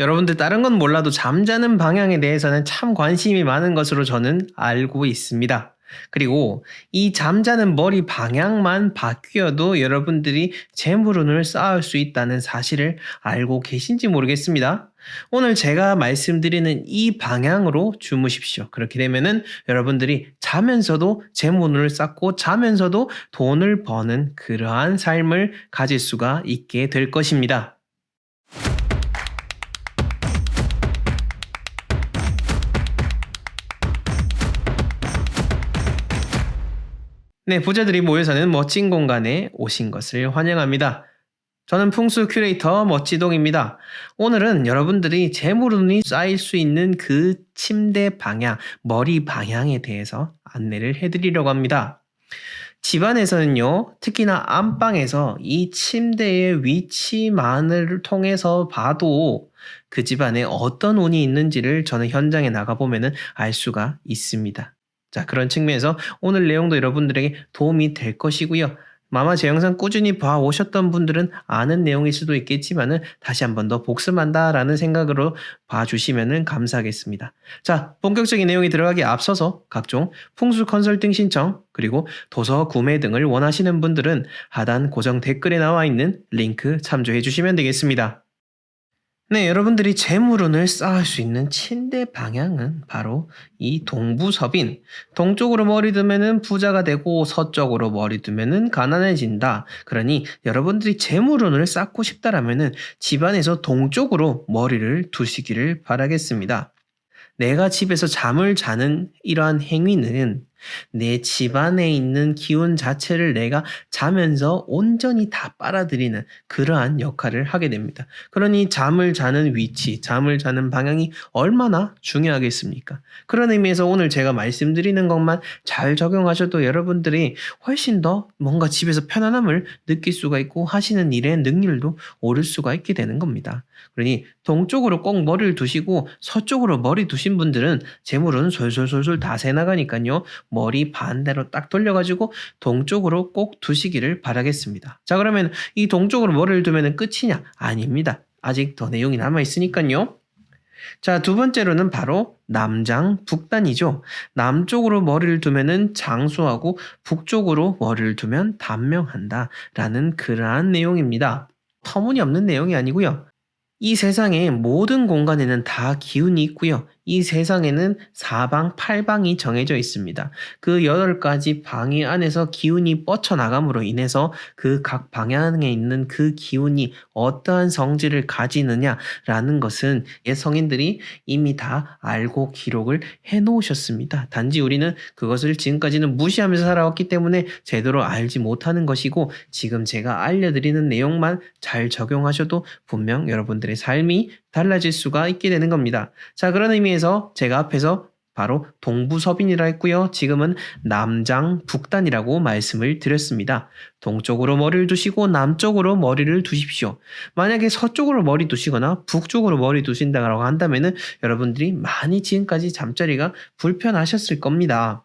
여러분들 다른 건 몰라도 잠자는 방향에 대해서는 참 관심이 많은 것으로 저는 알고 있습니다. 그리고 이 잠자는 머리 방향만 바뀌어도 여러분들이 재물운을 쌓을 수 있다는 사실을 알고 계신지 모르겠습니다. 오늘 제가 말씀드리는 이 방향으로 주무십시오. 그렇게 되면은 여러분들이 자면서도 재물운을 쌓고 자면서도 돈을 버는 그러한 삶을 가질 수가 있게 될 것입니다. 네, 부자들이 모여 사는 멋진 공간에 오신 것을 환영합니다. 저는 풍수 큐레이터 멋지동입니다. 오늘은 여러분들이 재물운이 쌓일 수 있는 그 침대 방향, 머리 방향에 대해서 안내를 해드리려고 합니다. 집안에서는요, 특히나 안방에서 이 침대의 위치만을 통해서 봐도 그 집안에 어떤 운이 있는지를 저는 현장에 나가보면 알 수가 있습니다. 자, 그런 측면에서 오늘 내용도 여러분들에게 도움이 될 것이고요. 아마 제 영상 꾸준히 봐오셨던 분들은 아는 내용일 수도 있겠지만은 다시 한 번 더 복습한다라는 생각으로 봐주시면 감사하겠습니다. 자, 본격적인 내용이 들어가기 앞서서 각종 풍수 컨설팅 신청 그리고 도서 구매 등을 원하시는 분들은 하단 고정 댓글에 나와 있는 링크 참조해 주시면 되겠습니다. 네, 여러분들이 재물운을 쌓을 수 있는 침대 방향은 바로 이 동부섭인. 동쪽으로 머리 두면은 부자가 되고 서쪽으로 머리 두면은 가난해진다. 그러니 여러분들이 재물운을 쌓고 싶다라면은 집안에서 동쪽으로 머리를 두시기를 바라겠습니다. 내가 집에서 잠을 자는 이러한 행위는 내 집안에 있는 기운 자체를 내가 자면서 온전히 다 빨아들이는 그러한 역할을 하게 됩니다. 그러니 잠을 자는 위치, 잠을 자는 방향이 얼마나 중요하겠습니까? 그런 의미에서 오늘 제가 말씀드리는 것만 잘 적용하셔도 여러분들이 훨씬 더 뭔가 집에서 편안함을 느낄 수가 있고 하시는 일의 능률도 오를 수가 있게 되는 겁니다. 그러니 동쪽으로 꼭 머리를 두시고 서쪽으로 머리 두신 분들은 재물은 솔솔솔솔 다 새나가니까요. 머리 반대로 딱 돌려가지고 동쪽으로 꼭 두시기를 바라겠습니다. 자, 그러면 이 동쪽으로 머리를 두면 끝이냐? 아닙니다. 아직 더 내용이 남아있으니까요. 자, 두 번째로는 바로 남장 북단이죠. 남쪽으로 머리를 두면은 장수하고 북쪽으로 머리를 두면 단명한다. 라는 그러한 내용입니다. 터무니없는 내용이 아니고요. 이 세상의 모든 공간에는 다 기운이 있고요. 이 세상에는 사방, 팔방이 정해져 있습니다. 그 여덟 가지 방위 안에서 기운이 뻗쳐나감으로 인해서 그 각 방향에 있는 그 기운이 어떠한 성질을 가지느냐라는 것은 예 성인들이 이미 다 알고 기록을 해 놓으셨습니다. 단지 우리는 그것을 지금까지는 무시하면서 살아왔기 때문에 제대로 알지 못하는 것이고 지금 제가 알려드리는 내용만 잘 적용하셔도 분명 여러분들의 삶이 달라질 수가 있게 되는 겁니다. 자, 그런 의미에서 제가 앞에서 바로 동부서빈이라 했고요. 지금은 남장 북단이라고 말씀을 드렸습니다. 동쪽으로 머리를 두시고 남쪽으로 머리를 두십시오. 만약에 서쪽으로 머리 두시거나 북쪽으로 머리 두신다고 한다면은 여러분들이 많이 지금까지 잠자리가 불편하셨을 겁니다.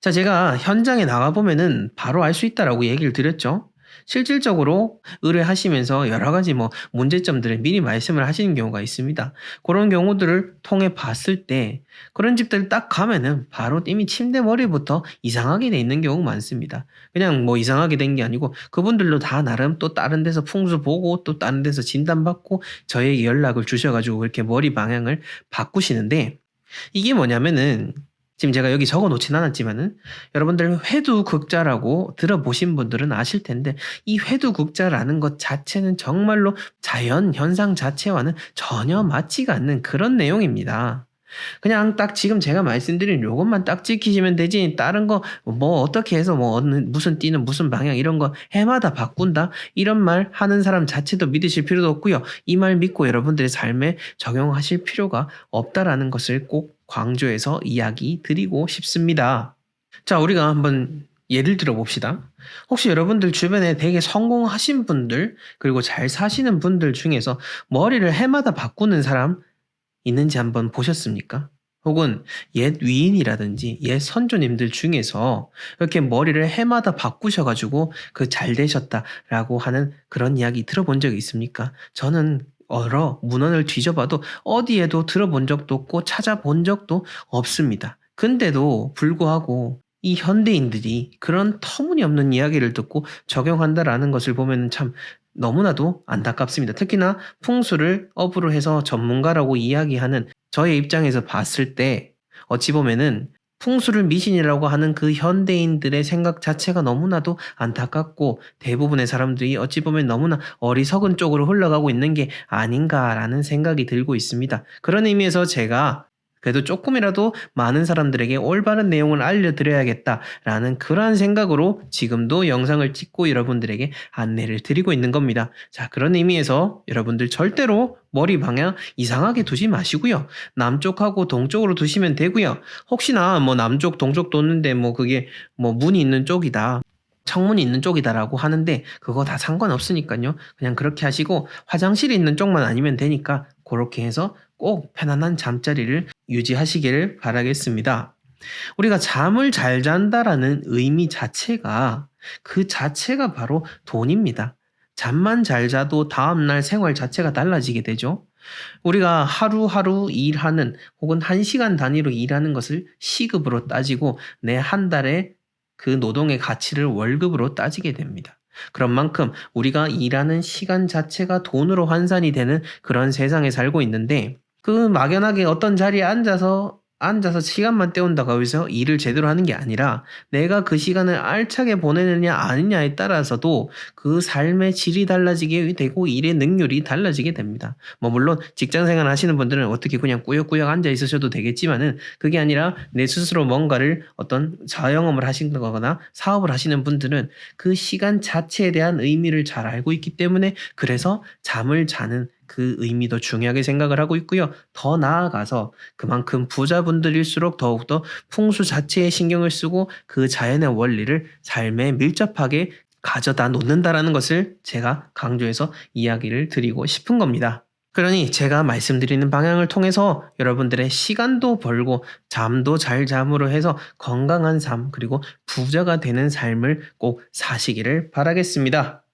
자, 제가 현장에 나가보면은 바로 알 수 있다라고 얘기를 드렸죠. 실질적으로 의뢰하시면서 여러 가지 뭐 문제점들을 미리 말씀을 하시는 경우가 있습니다. 그런 경우들을 통해 봤을 때 그런 집들 딱 가면은 바로 이미 침대 머리부터 이상하게 돼 있는 경우 많습니다. 그냥 뭐 이상하게 된 게 아니고 그분들도 다 나름 또 다른 데서 풍수 보고 또 다른 데서 진단받고 저에게 연락을 주셔가지고 그렇게 머리 방향을 바꾸시는데 이게 뭐냐면은 지금 제가 여기 적어 놓진 않았지만은 여러분들 회두극자라고 들어보신 분들은 아실 텐데 이 회두극자라는 것 자체는 정말로 자연 현상 자체와는 전혀 맞지가 않는 그런 내용입니다. 그냥 딱 지금 제가 말씀드린 요것만 딱 지키시면 되지. 다른 거 뭐 어떻게 해서 뭐 어느 무슨 띠는 무슨 방향 이런 거 해마다 바꾼다. 이런 말 하는 사람 자체도 믿으실 필요도 없고요. 이 말 믿고 여러분들의 삶에 적용하실 필요가 없다라는 것을 꼭 광주에서 이야기 드리고 싶습니다. 자, 우리가 한번 예를 들어 봅시다. 혹시 여러분들 주변에 되게 성공하신 분들, 그리고 잘 사시는 분들 중에서 머리를 해마다 바꾸는 사람 있는지 한번 보셨습니까? 혹은 옛 위인이라든지 옛 선조님들 중에서 이렇게 머리를 해마다 바꾸셔가지고 그 잘 되셨다라고 하는 그런 이야기 들어본 적이 있습니까? 저는 여러 문헌을 뒤져봐도 어디에도 들어본 적도 없고 찾아본 적도 없습니다. 근데도 불구하고 이 현대인들이 그런 터무니없는 이야기를 듣고 적용한다라는 것을 보면 참 너무나도 안타깝습니다. 특히나 풍수를 업으로 해서 전문가라고 이야기하는 저의 입장에서 봤을 때 어찌 보면은 풍수를 미신이라고 하는 그 현대인들의 생각 자체가 너무나도 안타깝고 대부분의 사람들이 어찌 보면 너무나 어리석은 쪽으로 흘러가고 있는 게 아닌가라는 생각이 들고 있습니다. 그런 의미에서 제가 그래도 조금이라도 많은 사람들에게 올바른 내용을 알려드려야겠다라는 그러한 생각으로 지금도 영상을 찍고 여러분들에게 안내를 드리고 있는 겁니다. 자, 그런 의미에서 여러분들 절대로 머리 방향 이상하게 두지 마시고요. 남쪽하고 동쪽으로 두시면 되고요. 혹시나 뭐 남쪽, 동쪽 도는데 뭐 그게 뭐 문이 있는 쪽이다. 창문이 있는 쪽이다라고 하는데 그거 다 상관없으니까요. 그냥 그렇게 하시고 화장실이 있는 쪽만 아니면 되니까 그렇게 해서 꼭 편안한 잠자리를 유지하시기를 바라겠습니다. 우리가 잠을 잘 잔다라는 의미 자체가 그 자체가 바로 돈입니다. 잠만 잘 자도 다음날 생활 자체가 달라지게 되죠. 우리가 하루하루 일하는 혹은 한 시간 단위로 일하는 것을 시급으로 따지고 내 한 달에 그 노동의 가치를 월급으로 따지게 됩니다. 그런 만큼 우리가 일하는 시간 자체가 돈으로 환산이 되는 그런 세상에 살고 있는데 그 막연하게 어떤 자리에 앉아서 앉아서 시간만 때운다고 해서 일을 제대로 하는 게 아니라 내가 그 시간을 알차게 보내느냐 아니냐에 따라서도 그 삶의 질이 달라지게 되고 일의 능률이 달라지게 됩니다. 뭐 물론 직장 생활 하시는 분들은 어떻게 그냥 꾸역꾸역 앉아 있으셔도 되겠지만은 그게 아니라 내 스스로 뭔가를 어떤 자영업을 하시는 거거나 사업을 하시는 분들은 그 시간 자체에 대한 의미를 잘 알고 있기 때문에 그래서 잠을 자는 그 의미도 중요하게 생각을 하고 있고요. 더 나아가서 그만큼 부자분들일수록 더욱더 풍수 자체에 신경을 쓰고 그 자연의 원리를 삶에 밀접하게 가져다 놓는다라는 것을 제가 강조해서 이야기를 드리고 싶은 겁니다. 그러니 제가 말씀드리는 방향을 통해서 여러분들의 시간도 벌고 잠도 잘 잠으로 해서 건강한 삶 그리고 부자가 되는 삶을 꼭 사시기를 바라겠습니다.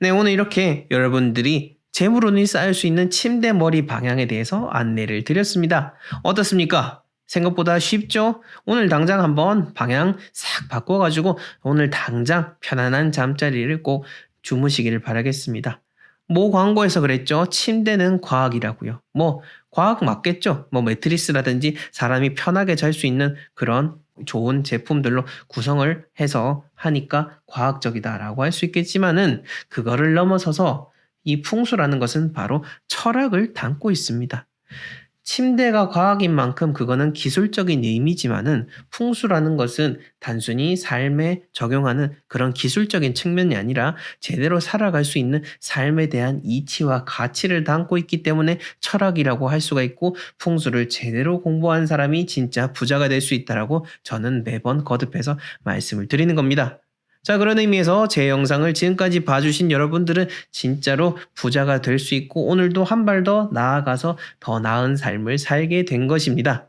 네, 오늘 이렇게 여러분들이 재물운이 쌓일 수 있는 침대 머리 방향에 대해서 안내를 드렸습니다. 어떻습니까? 생각보다 쉽죠? 오늘 당장 한번 방향 싹 바꿔가지고 오늘 당장 편안한 잠자리를 꼭 주무시기를 바라겠습니다. 모 광고에서 그랬죠. 침대는 과학이라고요. 뭐 과학 맞겠죠. 뭐 매트리스라든지 사람이 편하게 잘 수 있는 그런 좋은 제품들로 구성을 해서 하니까 과학적이다라고 할 수 있겠지만은 그거를 넘어서서 이 풍수라는 것은 바로 철학을 담고 있습니다. 침대가 과학인 만큼 그거는 기술적인 의미지만은 풍수라는 것은 단순히 삶에 적용하는 그런 기술적인 측면이 아니라 제대로 살아갈 수 있는 삶에 대한 이치와 가치를 담고 있기 때문에 철학이라고 할 수가 있고 풍수를 제대로 공부한 사람이 진짜 부자가 될 수 있다라고 저는 매번 거듭해서 말씀을 드리는 겁니다. 자, 그런 의미에서 제 영상을 지금까지 봐주신 여러분들은 진짜로 부자가 될 수 있고 오늘도 한 발 더 나아가서 더 나은 삶을 살게 된 것입니다.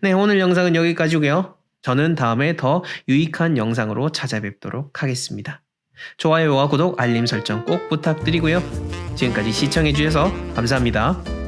네, 오늘 영상은 여기까지고요. 저는 다음에 더 유익한 영상으로 찾아뵙도록 하겠습니다. 좋아요와 구독, 알림 설정 꼭 부탁드리고요. 지금까지 시청해주셔서 감사합니다.